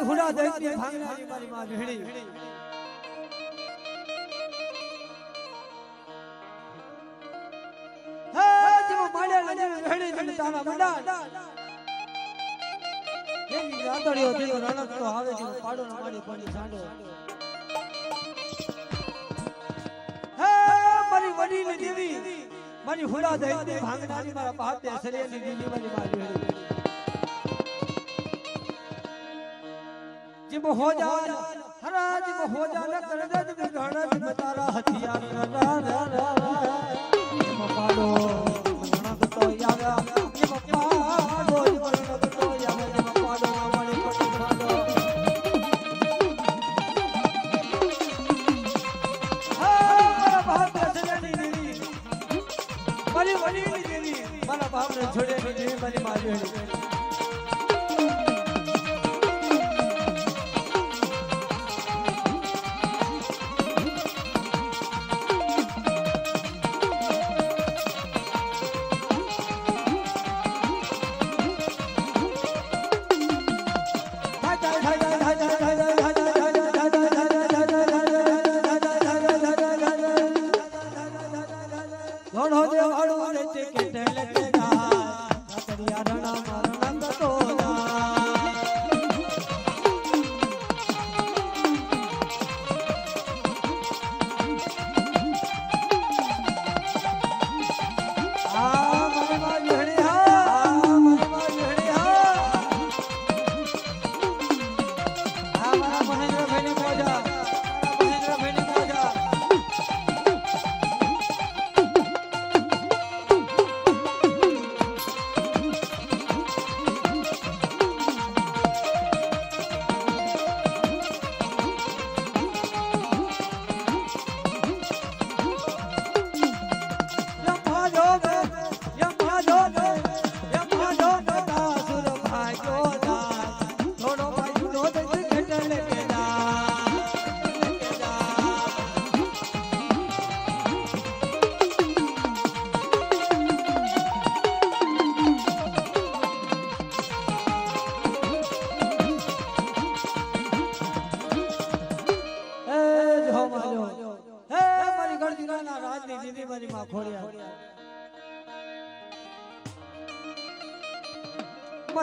મારી હુડા દઈતી ભાંગનારી મારી માં ભેડી હે જો માડ્યા લઈને ભેડી ભેડી તારા મંડા એની રાતડીઓ રણક તો આવે છે પાડો ના માડી પાડી સાંડો. હે, મારી વડીલ દેવી, મારી હુડા દઈ ભાંગનારી મારા બાપ દે દેવી મારી માં જીબ હો જા હરા જીબ હો કર દે જીબ ઘણા તારા હથિયાર રા રા રા રા જીબ તો યાગા જીબ પાડો જીબ તો યાગા જીબ પાડો ના મણી પાડો હા મારા બાપ રસની દેવી મારી વડીની દેવી મારા બાપ ને દેવી મારી મારી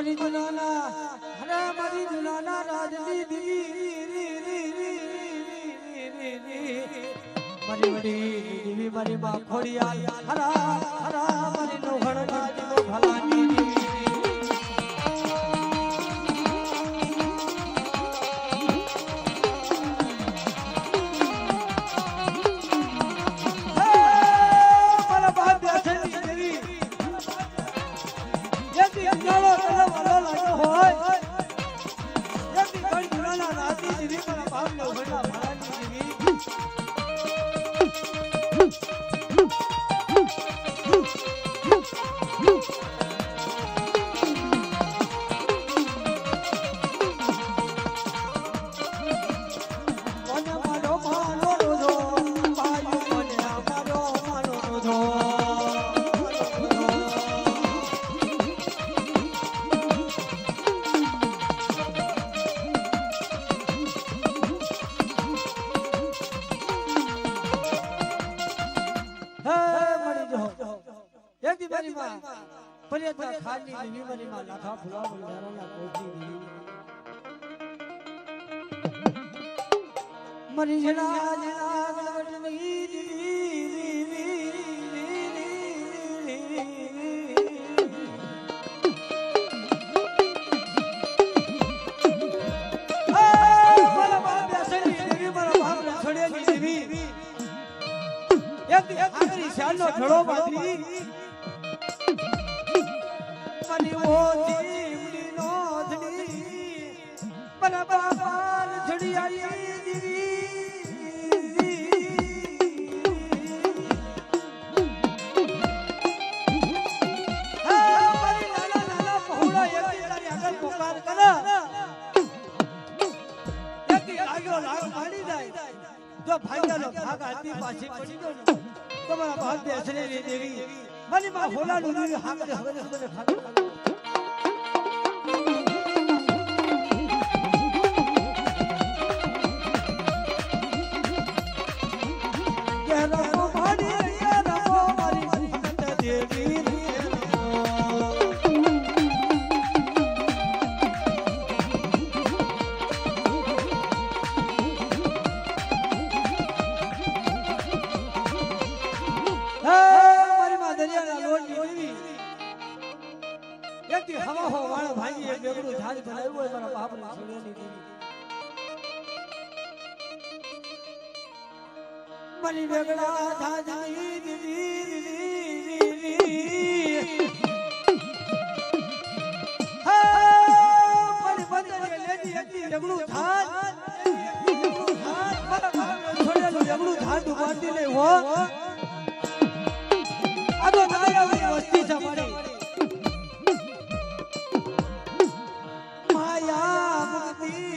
મારી જુલાના હરે મારી જુલાના રાજની દીદી મારી વડી દીવી મારી બાખોડિયા હરા હરા મારી નોહણ નો ભલાની મરી ઘડો બાંધી મની દીવડી નો ધડી બરા બાપા જડિયાળી દીવી પાછી ને તમારા ભાગ બેસને દેવી મને માં હોલાનું નું હાથ હવે મને ખાતું મારી વેગડા માયા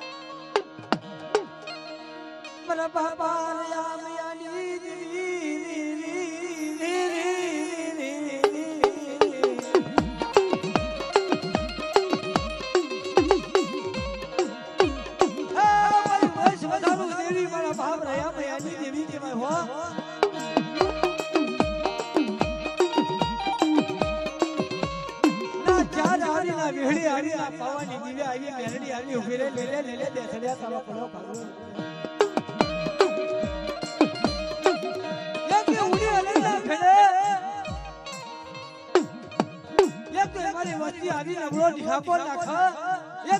પ્રભ પાર્યા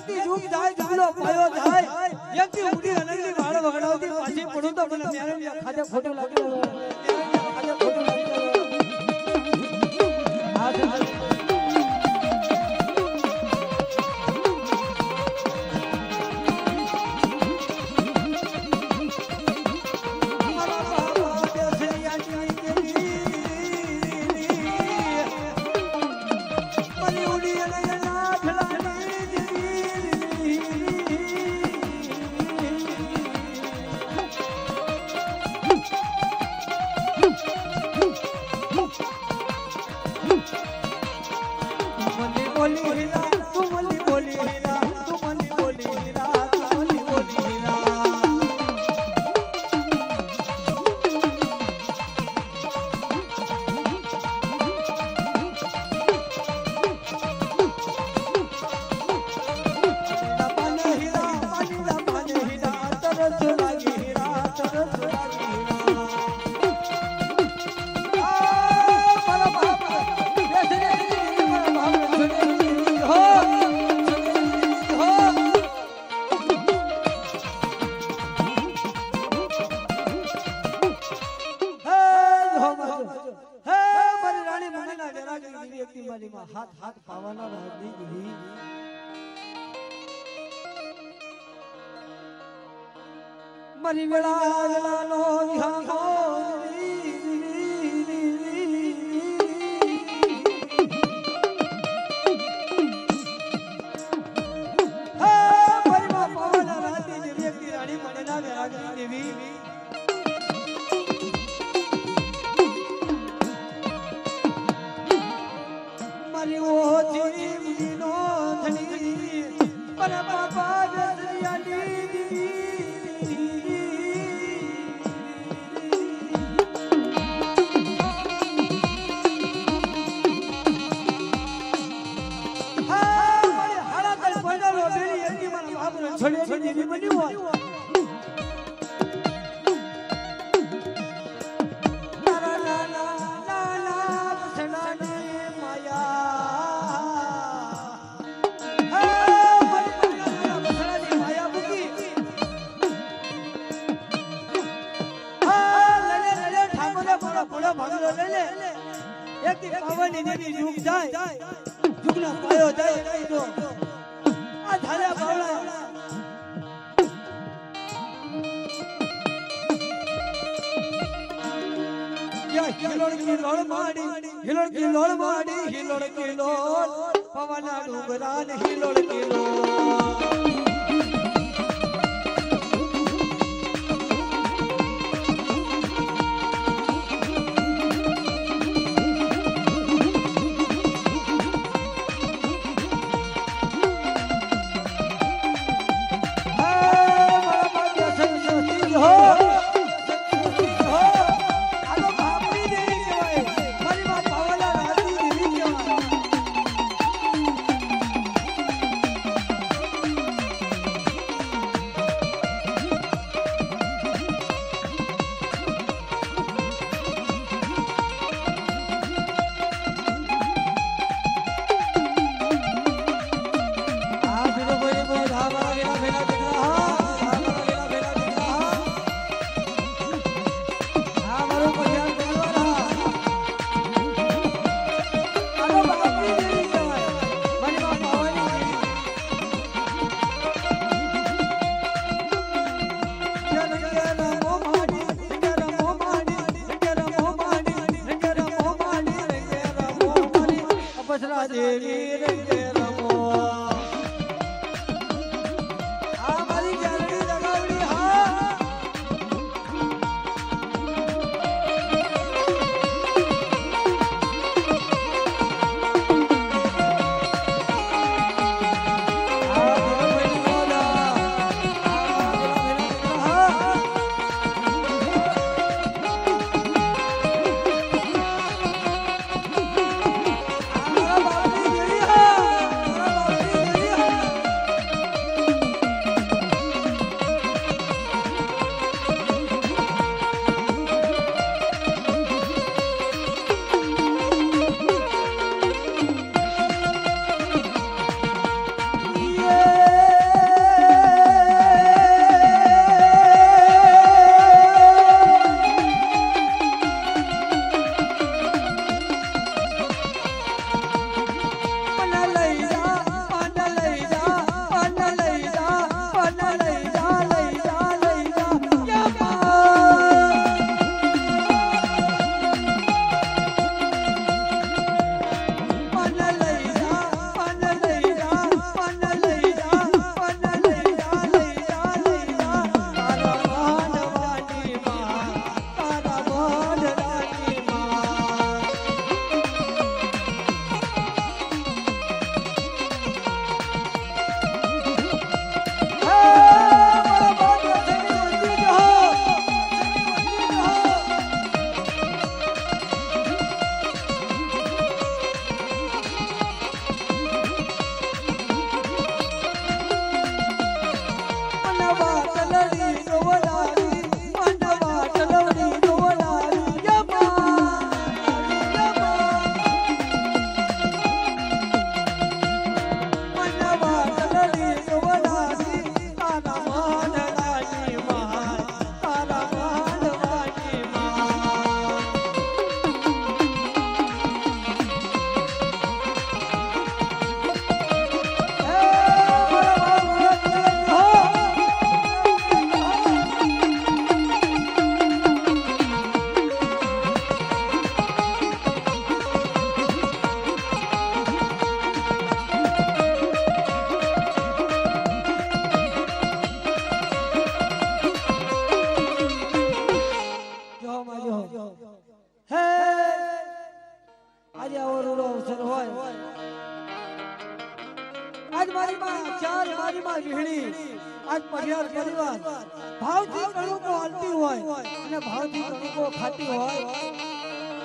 એકથી જુગ જાય જુગનો પાયો જાય. એકથી ઉડી અનંતની વાળ વગાડવતી પાછી પડું તો મને ત્યારે ખાતે ખોટું લાગ્યું હિલોળ માડી હિલોળ કિલોળ માડી હિલોળ કિલોળ પવના ડુંગરા હિલોળ કિલોળ દેવી આજ મારી માં ચાર મારી માં વિહળી આજ પરિવાર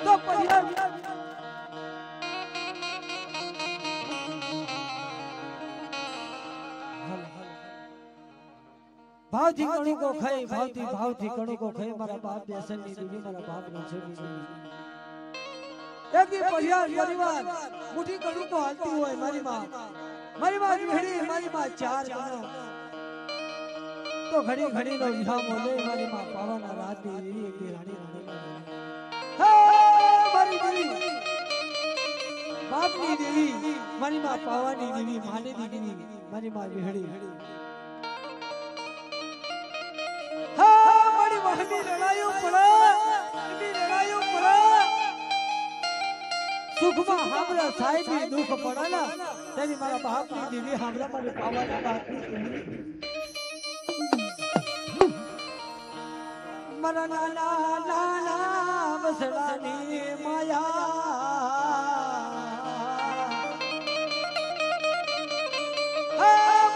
તો પરિવાર હોય મારી માં ઘડી, મારી માં ચાર તો ઘડી ઘડી નો વિહામો લે, મારી માં પાવાના રાતની દીદી એક રાણી રાણી હે, મારી દેવી, બાપની દેવી, મારી માં પાવાની દેવી માની દીદી મારી માં વિહળી. સુખમાં હામરા સાહેબી દુઃખ પડે ને તેની મારા બાપની દીવી હામરા મારી પાવાની બાકી મારા નાના નાના વસડાની માયા.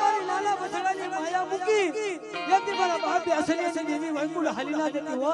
મારી નાના બસડાની માયા મૂકી. યદી મારા બાપ બેસલી દેવી હાલી ના જતી હો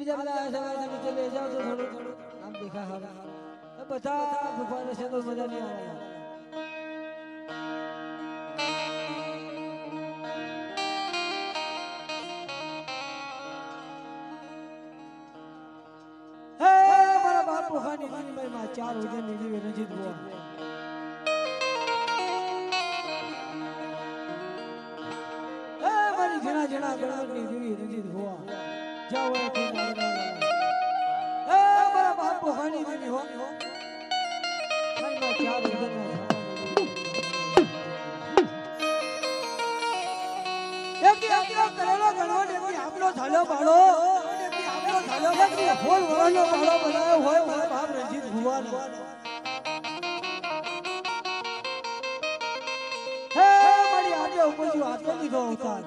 બીજા બધા સવારના તો થોડું થોડું આમ દેખા હવે. બધા ભગવાન છે તો મજા નહીં આવે. ચાર વજન નીકળી રણજીત બોવા મારી જણા જણા ગણવાની જેવી રંજીત હોવા જાઓ એ મારા બાપ નાની હો. મારા આજે ઉપજ્યું, હાથે લીધો અવતાર.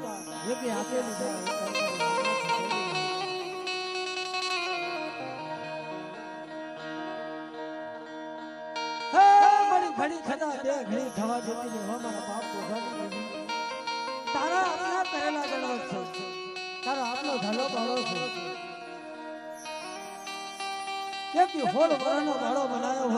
એક હાથે લીધો થવા જતી હો, મારા બાપ પોખાની તારા આપણા પહેલા ગણવત છે. તારો આપનો ઢાલો ભાડો છે. કે હોલ વરનો ભાડો બનાવ્યો